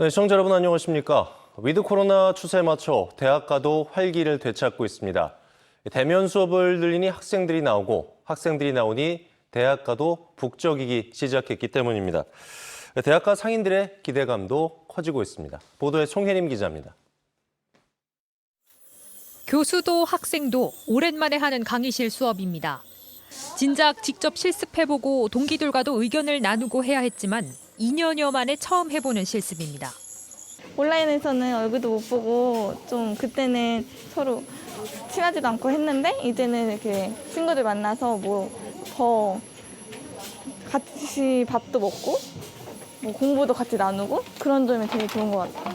네, 시청자 여러분 안녕하십니까? 위드 코로나 추세에 맞춰 대학가도 활기를 되찾고 있습니다. 대면 수업을 늘리니 학생들이 나오고 학생들이 나오니 대학가도 북적이기 시작했기 때문입니다. 대학가 상인들의 기대감도 커지고 있습니다. 보도에 송혜림 기자입니다. 교수도 학생도 오랜만에 하는 강의실 수업입니다. 진작 직접 실습해보고 동기들과도 의견을 나누고 해야 했지만 2년여 만에 처음 해보는 실습입니다. 온라인에서는 얼굴도 못 보고 좀 그때는 서로 친하지도 않고 했는데 이제는 이렇게 친구들 만나서 뭐 더 같이 밥도 먹고 뭐 공부도 같이 나누고 그런 점이 되게 좋은 것 같아요.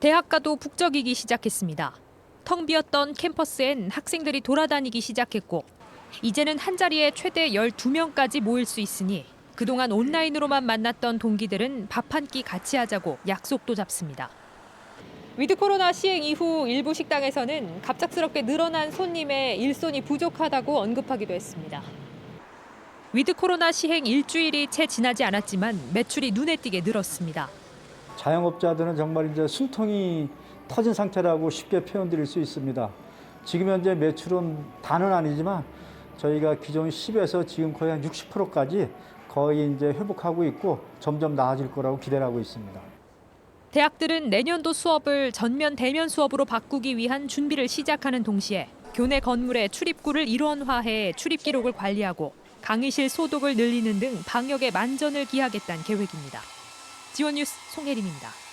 대학가도 북적이기 시작했습니다. 텅 비었던 캠퍼스엔 학생들이 돌아다니기 시작했고 이제는 한 자리에 최대 12명까지 모일 수 있으니 그동안 온라인으로만 만났던 동기들은 밥 한 끼 같이 하자고 약속도 잡습니다. 위드 코로나 시행 이후 일부 식당에서는 갑작스럽게 늘어난 손님의 일손이 부족하다고 언급하기도 했습니다. 위드 코로나 시행 일주일이 채 지나지 않았지만 매출이 눈에 띄게 늘었습니다. 자영업자들은 정말 이제 숨통이 터진 상태라고 쉽게 표현드릴 수 있습니다. 지금 현재 매출은 다는 아니지만 저희가 기존 10에서 지금 거의 한 60%까지 거의 이제 회복하고 있고 점점 나아질 거라고 기대를 하고 있습니다. 대학들은 내년도 수업을 전면 대면 수업으로 바꾸기 위한 준비를 시작하는 동시에 교내 건물의 출입구를 일원화해 출입 기록을 관리하고 강의실 소독을 늘리는 등 방역에 만전을 기하겠다는 계획입니다. 지원 뉴스 송혜림입니다.